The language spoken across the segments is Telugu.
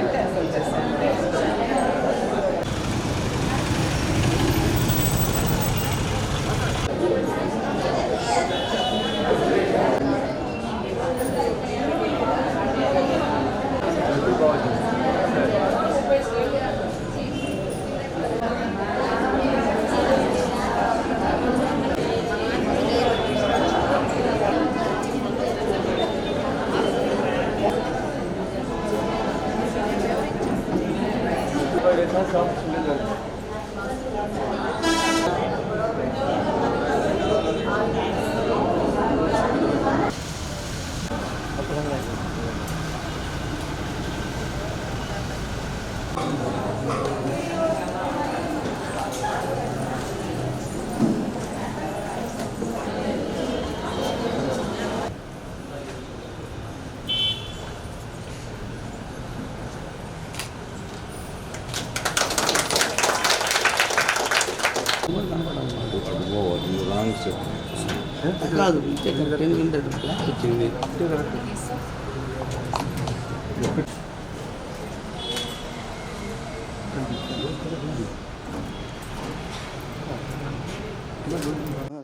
Gracias. Evet, sağ ol. Şimdi dön.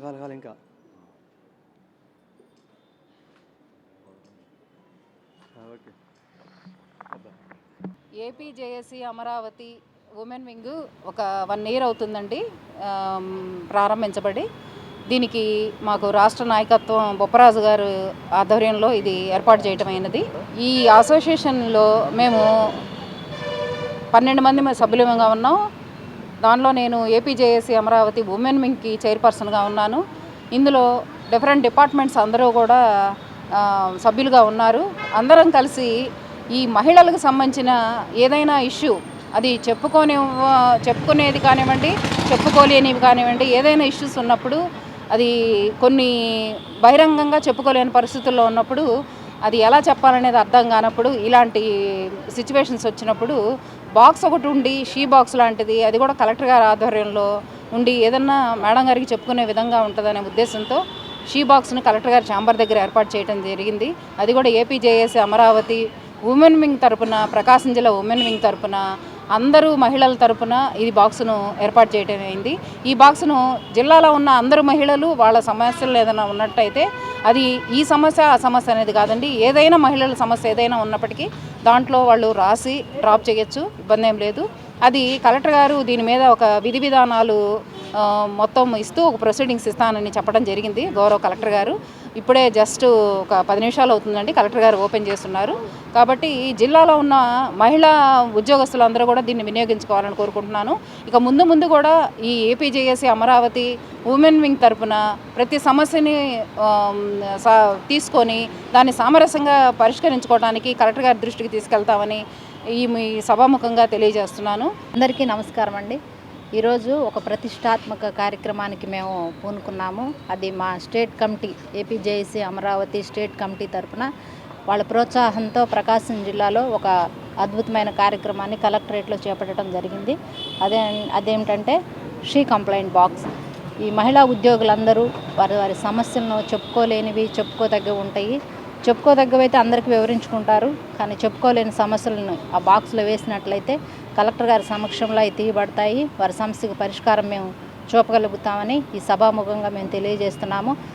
కాదు కాదు ఇంకా. Okay. AP JAC Amaravati women wing ఒక వన్ ఇయర్ అవుతుందండి ప్రారంభించబడి. దీనికి మాకు రాష్ట్ర నాయకత్వం బొప్పరాజు గారు ఆధ్వర్యంలో ఇది ఏర్పాటు చేయటమైనది ఈ అసోసియేషన్లో మేము పన్నెండు మంది మ- సభ్యులుగా ఉన్నాం. దానిలో నేను ఏపీజేఏసీ అమరావతి ఉమెన్ వింగ్కి చైర్పర్సన్గా ఉన్నాను. ఇందులో డిఫరెంట్ డిపార్ట్మెంట్స్ అందరూ కూడా సభ్యులుగా ఉన్నారు. అందరం కలిసి ఈ మహిళలకు సంబంధించిన ఏదైనా ఇష్యూ అది చెప్పుకోని చెప్పుకునేది కానివ్వండి చెప్పుకోలేనివి కానివ్వండి ఏదైనా ఇష్యూస్ ఉన్నప్పుడు అది కొన్ని బహిరంగంగా చెప్పుకోలేని పరిస్థితుల్లో ఉన్నప్పుడు అది ఎలా చెప్పాలనేది అర్థం కానప్పుడు ఇలాంటి సిచ్యువేషన్స్ వచ్చినప్పుడు బాక్స్ ఒకటి ఉండి షీ బాక్స్ లాంటిది అది కూడా కలెక్టర్ గారి ఆధ్వర్యంలో ఉండి ఏదన్నా మేడం గారికి చెప్పుకునే విధంగా ఉంటుందనే ఉద్దేశంతో షీ బాక్స్ను కలెక్టర్ గారి ఛాంబర్ దగ్గర ఏర్పాటు చేయడం జరిగింది. అది కూడా ఏపీజేఎస్ అమరావతి ఉమెన్ వింగ్ తరపున ప్రకాశం జిల్లా ఉమెన్ వింగ్ తరపున అందరూ మహిళల తరపున ఈ బాక్స్ను ఏర్పాటు చేయడం అయింది. ఈ బాక్స్ను జిల్లాలో ఉన్న అందరు మహిళలు వాళ్ళ సమస్యలు ఏదైనా ఉన్నట్టయితే అది ఈ సమస్య ఆ సమస్య అనేది కాదండి. ఏదైనా మహిళల సమస్య ఏదైనా ఉన్నప్పటికీ దాంట్లో వాళ్ళు రాసి డ్రాప్ చేయొచ్చు ఇబ్బంది ఏం లేదు. అది కలెక్టర్ గారు దీని మీద ఒక విధి విధానాలు మొత్తం ఇస్తూ ఒక ప్రొసీడింగ్స్ ఇస్తానని చెప్పడం జరిగింది గౌరవ కలెక్టర్ గారు. ఇప్పుడే జస్ట్ ఒక పది నిమిషాలు అవుతుందండి. కలెక్టర్ గారు ఓపెన్ చేస్తున్నారు. కాబట్టి ఈ జిల్లాలో ఉన్న మహిళా ఉద్యోగస్తులందరూ కూడా దీన్ని వినియోగించుకోవాలని కోరుకుంటున్నాను. ఇక ముందు ముందు కూడా ఈ ఏపీజేఎస్సి అమరావతి ఉమెన్ వింగ్ తరపున ప్రతి సమస్యని తీసుకొని దాన్ని సామరస్యంగా పరిష్కరించుకోవడానికి కలెక్టర్ గారి దృష్టికి తీసుకెళ్తామని ఈ మీ సభాముఖంగా తెలియజేస్తున్నాను. అందరికీ నమస్కారం అండి ఈరోజు ఒక ప్రతిష్టాత్మక కార్యక్రమానికి మేము పూనుకున్నాము. అది మా state committee APJAC Amaravati state committee తరఫున వాళ్ళ ప్రోత్సాహంతో ప్రకాశం జిల్లాలో ఒక అద్భుతమైన కార్యక్రమాన్ని కలెక్టరేట్లో చేపట్టడం జరిగింది. అదే అదేమిటంటే షీ కంప్లైంట్ బాక్స్. ఈ మహిళా ఉద్యోగులందరూ వారి వారి సమస్యలను చెప్పుకోలేనివి చెప్పుకోదగ్గవి ఉంటాయి. చెప్పుకోదగ్గవైతే అందరికీ వివరించుకుంటారు కానీ చెప్పుకోలేని సమస్యలను ఆ బాక్స్లో వేసినట్లయితే కలెక్టర్ గారి సమక్షంలో అవి తీయబడతాయి. వారి సమస్యకు పరిష్కారం మేము చూపగలుగుతామని ఈ సభాముఖంగా మేము తెలియజేస్తున్నాము.